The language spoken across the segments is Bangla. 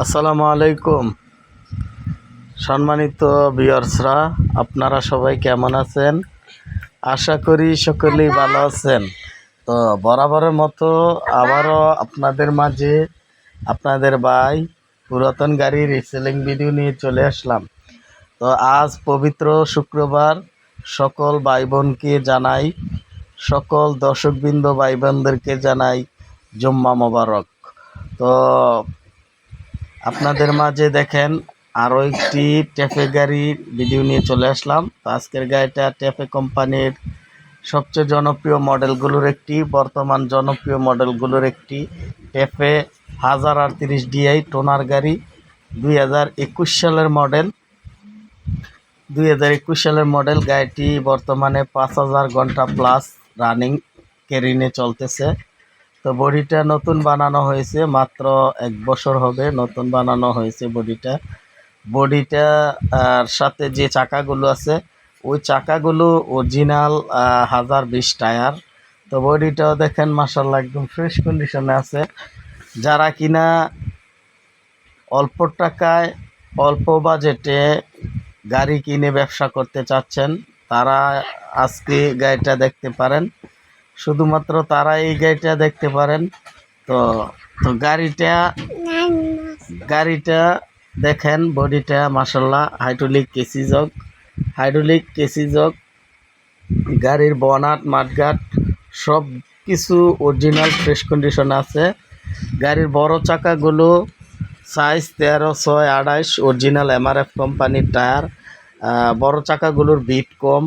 আসসালামু আলাইকুম। সম্মানিত বিয়ার্সরা আপনারা সবাই কেমন আছেন? আশা করি সকলেই ভালো আছেন। তো বরাবরের মতো আবারও আপনাদের মাঝে আপনাদের ভাই পুরাতন গাড়ি রিসেলিং ভিডিও নিয়ে চলে আসলাম। তো আজ পবিত্র শুক্রবার সকল ভাই বোনকে জানাই, সকল দর্শকবৃন্দ ভাই বোনদেরকে জানাই জুম্মা মোবারক। তো আপনাদের মাঝে দেখেন আরও একটি ট্যাফে গাড়ির ভিডিও নিয়ে চলে আসলাম। তো আজকের গাড়িটা ট্যাফে কোম্পানির সবচেয়ে জনপ্রিয় মডেলগুলোর একটি, বর্তমান জনপ্রিয় মডেলগুলোর একটি ট্যাফে হাজার আটত্রিশ ডিআই টোনার গাড়ি, দুই হাজার একুশ সালের মডেল। দুই হাজার একুশ সালের মডেল গাড়িটি বর্তমানে পাঁচ হাজার ঘণ্টা প্লাস রানিং কেরিনে চলতেছে। তো বডিটা নতুন বানানো হয়েছে, মাত্র এক বছর হবে নতুন বানানো হয়েছে বডিটা। বডিটা, আর সাথে যে চাকাগুলো আছে, ওই চাকাগুলো অরিজিনাল হাজার বিশ টায়ার। তো বডিটাও দেখেন মাসাল্লাহ একদম ফ্রেশ কন্ডিশনে আছে। যারা কিনা অল্প টাকায়, অল্প বাজেটে গাড়ি কিনে ব্যবসা করতে চাচ্ছেন, তারা আজকে গাড়িটা দেখতে পারেন। শুধুমাত্র তারা এই গাড়িটা দেখতে পারেন। তো তো গাড়িটা গাড়িটা দেখেন, বডিটা মাসাল্লাহ হাইড্রোলিক কেসি জগ। হাইড্রোলিক কেসি জগ, গাড়ির বনাট, মাঠঘাট, সব কিছু অরিজিনাল, ফ্রেশ কন্ডিশন আছে। গাড়ির বড় চাকাগুলো সাইজ তেরো, ছয়, আড়াইশ, অরিজিনাল এমআরএফ কোম্পানির টায়ার। বড় চাকাগুলোর বিট কম।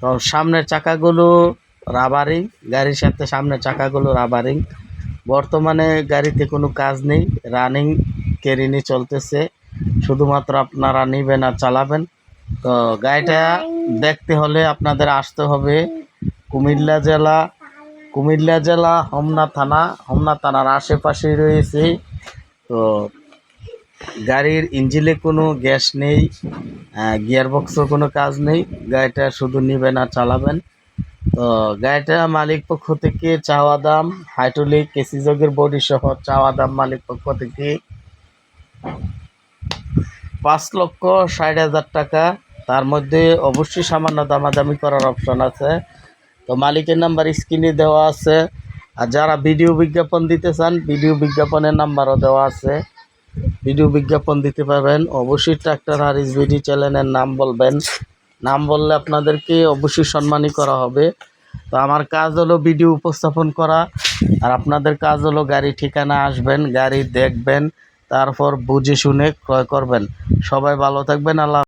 তো সামনের চাকাগুলো রাবারিং, গাড়ির সাথে সামনের চাকাগুলো রাবারিং। বর্তমানে গাড়িতে কোনো কাজ নেই, রানিং, কেরিনি চলতেছে। শুধুমাত্র আপনারা নিবেন আর চালাবেন। তো গাড়িটা দেখতে হলে আপনাদের আসতে হবে কুমিল্লা জেলা কুমিল্লা জেলা, হোমনা থানা। হোমনা থানার আশেপাশেই রয়েছে। তো গাড়ির ইঞ্জিনে কোনো গ্যাস নেই গিয়ার বক্সও কোনো কাজ নেই। গাড়িটা শুধু নিবেন আর চালাবেন। তো গাড়িটা মালিক পক্ষ থেকে চাওয়া দাম, হাইড্রোলিক যোগের বডি সহ চাওয়া দাম মালিক পক্ষ থেকে পাঁচ লক্ষ ষাট হাজার টাকা। তার মধ্যে অবশ্যই সামান্য দামাদামি করার অপশন আছে। তো মালিকের নাম্বার স্ক্রিনে দেওয়া আছে। আর যারা ভিডিও বিজ্ঞাপন দিতে চান ভিডিও বিজ্ঞাপনের নাম্বারও দেওয়া আছে। ভিডিও বিজ্ঞাপন দিতে পারবেন। অবশ্যই ট্রাক্টর হারিস ভিডি চ্যানেলের নাম বলবেন। নাম বললে আপনাদেরকে অবশ্যই সম্মানই করা হবে। তো আমার কাজ হলো ভিডিও উপস্থাপন করা, আর আপনাদের কাজ হলো গাড়ি ঠিকানা আসবেন, গাড়ি দেখবেন, তারপর বুঝে শুনে ক্রয় করবেন। সবাই ভালো থাকবেন, আল্লাহ